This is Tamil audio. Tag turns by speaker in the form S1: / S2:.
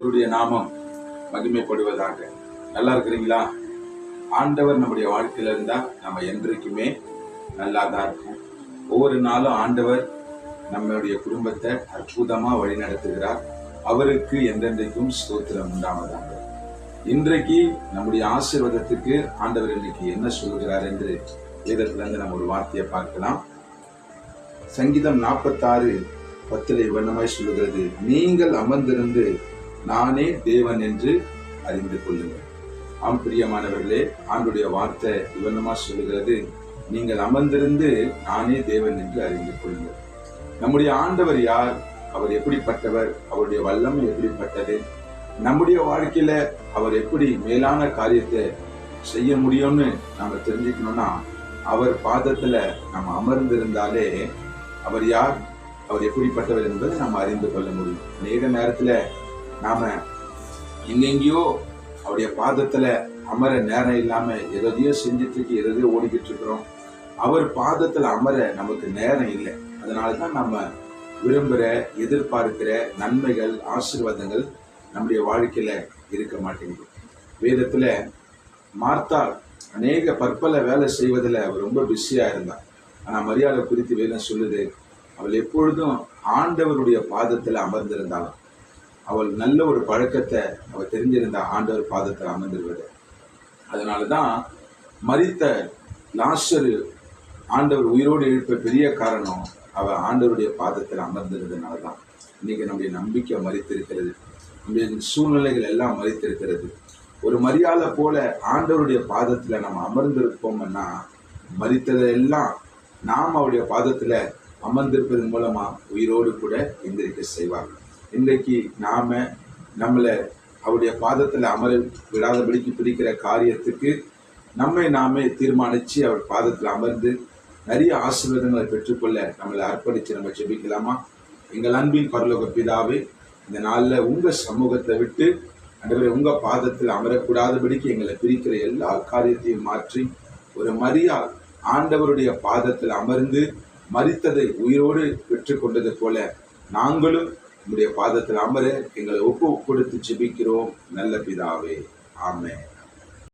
S1: அவருடைய நாமம் மகிமைப்படுவதாக. நல்லா இருக்கிறீங்களா? ஆண்டவர் நம்முடைய வாழ்க்கையில இருந்தால் நம்ம என்றைக்குமே நல்லா தான் இருக்கும் ஒவ்வொரு நாளும் ஆண்டவர் நம்மளுடைய குடும்பத்தை அற்புதமாக வழி நடத்துகிறார் அவருக்கு என்றென்றைக்கும் ஸ்தோத்திரம் உண்டாமதாங்க இன்றைக்கு நம்முடைய ஆசீர்வாதத்துக்கு ஆண்டவர் இன்னைக்கு என்ன சொல்கிறார் என்று வேதத்திலிருந்து நம்ம ஒரு வார்த்தையை பார்க்கலாம். சங்கீதம் நாற்பத்தாறு பத்தில் வண்ணமாய் சொல்லுகிறது நீங்கள் அமர்ந்திருந்து நானே தேவன் என்று அறிந்து கொள்ளுங்கள். ஆம் பிரியமானவர்களே ஆண்டுடைய வார்த்தை இவ்வண்ணமா சொல்லுகிறது. நீங்கள் அமர்ந்திருந்து நானே தேவன் என்று அறிந்து கொள்ளுங்கள். நம்முடைய ஆண்டவர் யார்? அவர் எப்படிப்பட்டவர்? அவருடைய வல்லமை எப்படிப்பட்டது? நம்முடைய வாழ்க்கையில அவர் எப்படி மேலான காரியத்தை செய்ய முடியும்னு நாம தெரிஞ்சுக்கணும்னா அவர் பாதத்துல நம்ம அமர்ந்திருந்தாலே அவர் யார்? அவர் எப்படிப்பட்டவர் என்பதை நாம் அறிந்து கொள்ள முடியும். அநேக நேரத்துல நாம எங்கெங்கேயோ அவருடைய பாதத்துல அமர நேரம் இல்லாம எதையோ செஞ்சுட்டு இருக்கு எதையோ ஓடிக்கிட்டு இருக்கிறோம் அவர் பாதத்துல அமர நமக்கு நேரம் இல்லை. அதனாலதான் நம்ம விரும்புகிற எதிர்பார்க்கிற நன்மைகள் ஆசீர்வாதங்கள் நம்முடைய வாழ்க்கையில இருக்க மாட்டேங்குது. வேதத்துல மார்த்தாள் அநேக பற்பல வேலை செய்வதில் அவள் ரொம்ப பிஸியாக இருந்தாள் ஆனால் மரியாதை குறித்து வேதம் சொல்லுது அவள் எப்பொழுதும் ஆண்டவருடைய பாதத்தில் அமர்ந்திருந்தாலும் அவள் நல்ல ஒரு பழக்கத்தை அவள் தெரிஞ்சிருந்த ஆண்டவர் பாதத்தில் அமர்ந்திருவது அதனால தான் மறித்த லாஸ்டர் ஆண்டவர் உயிரோடு எழுப்ப பெரிய காரணம் அவள் ஆண்டவருடைய பாதத்தில் அமர்ந்திருந்ததுனால தான் இன்னைக்கு நம்முடைய நம்பிக்கை மறித்திருக்கிறது நம்முடைய சூழ்நிலைகள் எல்லாம் மறித்திருக்கிறது ஒரு மரியாதை போல ஆண்டவருடைய பாதத்தில் நம்ம அமர்ந்திருப்போம்னா மறித்ததெல்லாம் நாம் அவருடைய பாதத்தில் அமர்ந்திருப்பதன் மூலமாக உயிரோடு கூட எந்திரிக்க செய்வார்கள். இன்றைக்கு நாம் நம்மளை அவருடைய பாதத்தில் அமர விடாதபடிக்கு பிடிக்கிற காரியத்துக்கு நம்மை நாமே தீர்மானித்து அவர் பாதத்தில் அமர்ந்து நிறைய ஆசீர்வாதங்களை பெற்றுக்கொள்ள நம்மளை அர்ப்பணித்து நம்ம ஜெபிக்கலாமா? எங்கள் அன்பின் பரலோக பிதாவே இந்த நாளில் உங்கள் சமூகத்தை விட்டு ஆண்டவரே உங்கள் பாதத்தில் அமரக்கூடாதபடிக்கு எங்களை பிரிக்கிற எல்லா காரியத்தையும் மாற்றி ஒரு மரியா ஆண்டவருடைய பாதத்தில் அமர்ந்து மறித்ததை உயிரோடு பெற்றுக்கொண்டது போல நாங்களும் உங்களுடைய பாதத்தில் அமர எங்களை ஒப்பு கொடுத்து ஜெபிக்கிறோம். நல்ல பிதாவே. ஆமே